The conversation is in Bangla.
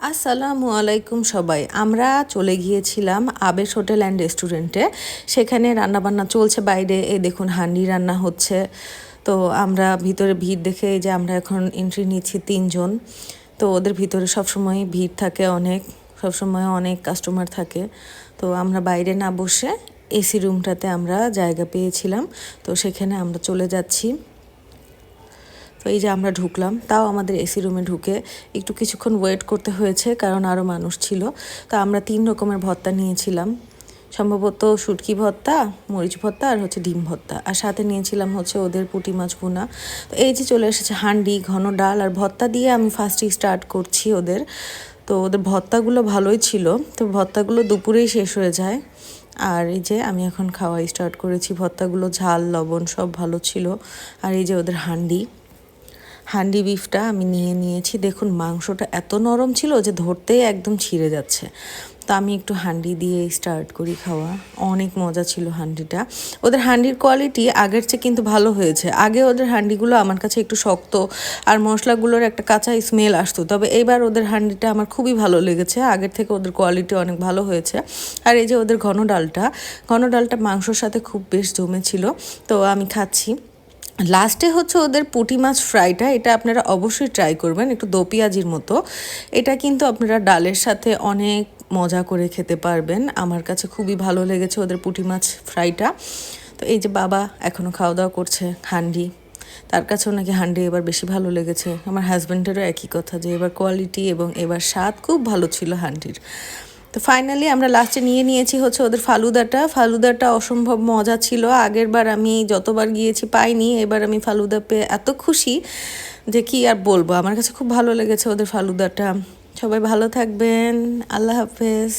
আসসালামু আলাইকুম সবাই। আমরা চলে গিয়েছিলাম আবেশ হোটেল অ্যান্ড রেস্টুরেন্টে। সেখানে রান্নাবান্না চলছে বাইরে। এই দেখুন, হান্ডি রান্না হচ্ছে। তো আমরা ভিতরে ভিড় দেখে যে আমরা এখন এন্ট্রি নিচ্ছি তিনজন। তো ওদের ভিতরে সবসময় ভিড় থাকে অনেক। সবসময় অনেক কাস্টমার থাকে। তো আমরা বাইরে না বসে এসি রুমটাতে আমরা জায়গা পেয়েছিলাম। তো সেখানে আমরা চলে যাচ্ছি। এই যে আমরা ঢুকলাম, তাও আমাদের এসি রুমে ঢুকে একটু কিছুক্ষণ ওয়েট করতে হয়েছে, কারণ আরও মানুষ ছিল। তো আমরা তিন রকমের ভর্তা নিয়েছিলাম। সম্ভবত শুটকি ভর্তা মরিচ ভর্তা আর হচ্ছে ডিম ভর্তা আর সাথে নিয়েছিলাম হচ্ছে ওদের পুঁটি মাছ ভুনা। তো এই যে চলে এসেছে হান্ডি, ঘন ডাল আর ভর্তা দিয়ে আমি ফার্স্টেই স্টার্ট করছি ওদের। তো ওদের ভর্তাগুলো ভালোই ছিল। তো ভর্তাগুলো দুপুরেই শেষ হয়ে যায়। আর এই যে আমি এখন খাওয়া স্টার্ট করেছি। ভর্তাগুলো ঝাল, লবণ সব ভালো ছিল। আর এই যে ওদের হান্ডি। হান্ডি বিফটা আমি নিয়ে নিয়েছি। দেখুন, মাংসটা এত নরম ছিল যে ধরতেই একদম ছিঁড়ে যাচ্ছে। তো আমি একটু হান্ডি দিয়ে স্টার্ট করি খাওয়া। অনেক মজা ছিল হান্ডিটা। ওদের হান্ডির কোয়ালিটি আগের চেয়ে কিন্তু ভালো হয়েছে। আগে ওদের হান্ডিগুলো আমার কাছে একটু শক্ত আর মশলাগুলোর একটা কাঁচা স্মেল আসতো। তবে এইবার ওদের হান্ডিটা আমার খুবই ভালো লেগেছে। আগের থেকে ওদের কোয়ালিটি অনেক ভালো হয়েছে। আর এই যে ওদের ঘন ডালটা ঘন ডালটা মাংসর সাথে খুব বেশ জমেছিল। তো আমি খাচ্ছি। লাস্টে হচ্ছে ওদের পুঁটি মাছ ফ্রাইটা এটা আপনারা অবশ্যই ট্রাই করবেন, একটু দো পেঁয়াজির মতো। এটা কিন্তু আপনারা ডালের সাথে অনেক মজা করে খেতে পারবেন। আমার কাছে খুবই ভালো লেগেছে ওদের পুঁটি মাছ ফ্রাইটা তো এই যে বাবা এখনও খাওয়া দাওয়া করছে, হান্ডি। তার কাছেও নাকি হান্ডি এবার বেশি ভালো লেগেছে। আমার হাজব্যান্ডেরও একই কথা যে এবার কোয়ালিটি এবং এবার স্বাদ খুব ভালো ছিল হান্ডির। তো ফাইনালি আমরা লাস্টে নিয়ে নিয়েছি হচ্ছে ওদের ফালুদাটা। ফালুদাটা অসম্ভব মজা ছিল। আগের বার আমি যতবার গিয়েছি পাইনি, এবার আমি ফালুদা পেয়ে এত খুশি যে কি আর বলব? আমার কাছে খুব ভালো লেগেছে ওদের ফালুদাটা। সবাই ভালো থাকবেন। আল্লাহ হাফেজ।